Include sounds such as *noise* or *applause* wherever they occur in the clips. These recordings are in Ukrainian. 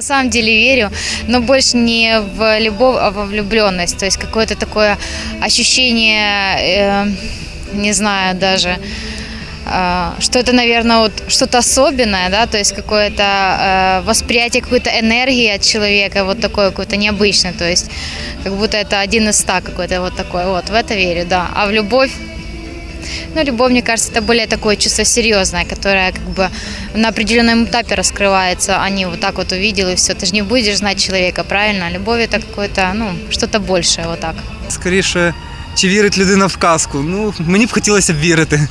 На самом деле верю, но больше не в любовь, а во влюбленность. То есть какое-то такое ощущение, э, не знаю даже, э, что это, наверное, вот что-то особенное, да, то есть какое-то э, восприятие какой-то энергии от человека, вот такое какое-то необычное, то есть как будто это один из ста какой-то вот такой, вот, в это верю, да. А в любовь, ну, любовь, мне кажется, это более такое чувство серьезное, которое как бы на определенном этапе раскрывается, а не вот так вот увидел и все. Ты же не будешь знать человека, правильно? Любовь это какое-то, ну, что-то большее, вот так. Скоріше, чи вірить людина в казку? Ну, мені б хотілося б вірити.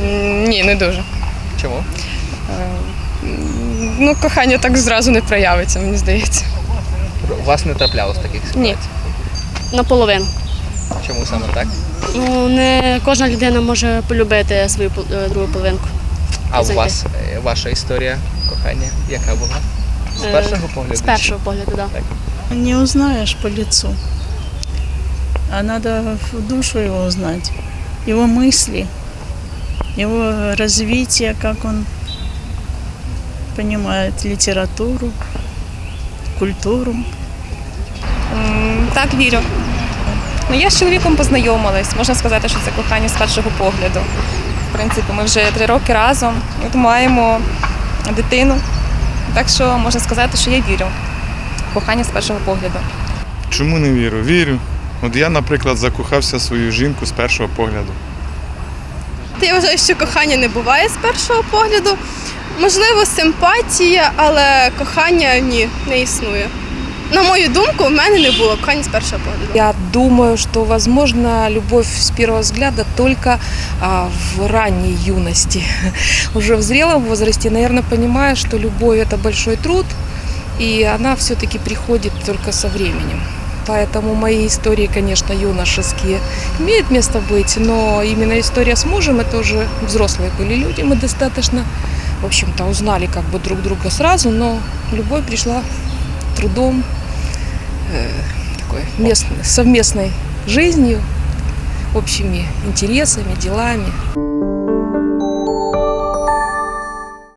М, Ні, не дуже. Чому? Ну, кохання так зразу не проявиться, мені здається. У вас не траплялось таких ситуацій? Ні. Наполовину. Чому саме так? Ну, не кожна людина може полюбити свою е, другу половинку. А у вас е, ваша історія кохання, яка була? З Е, першого погляду? З першого погляду, так. Не узнаешь по лицу. А надо в душу его узнать. Его мысли, его развитие, как он понимает литературу, культуру. Так, вірю. Ну, я з чоловіком познайомилась. Можна сказати, що це кохання з першого погляду. В принципі, ми вже три роки разом. От маємо дитину. Так що можна сказати, що я вірю в кохання з першого погляду. Чому не вірю? Вірю. От я, наприклад, закохався в свою жінку з першого погляду. Я вважаю, що кохання не буває з першого погляду. Можливо, симпатія, але кохання ні, не існує. На мою думку, в мене не було кохання з першого погляду. Я думаю, что возможно любовь с первого взгляда только а, в ранней юности. *laughs* Уже в зрелом возрасте, наверное, понимаю, что любовь это большой труд, и она все-таки приходит только со временем. Поэтому мои истории, конечно, юношеские имеют место быть, но именно история с мужем, это уже взрослые были люди, мы достаточно, в общем-то, узнали как бы друг друга сразу, но любовь пришла трудом, э, такой местной, совместной жизнью, общими интересами, делами.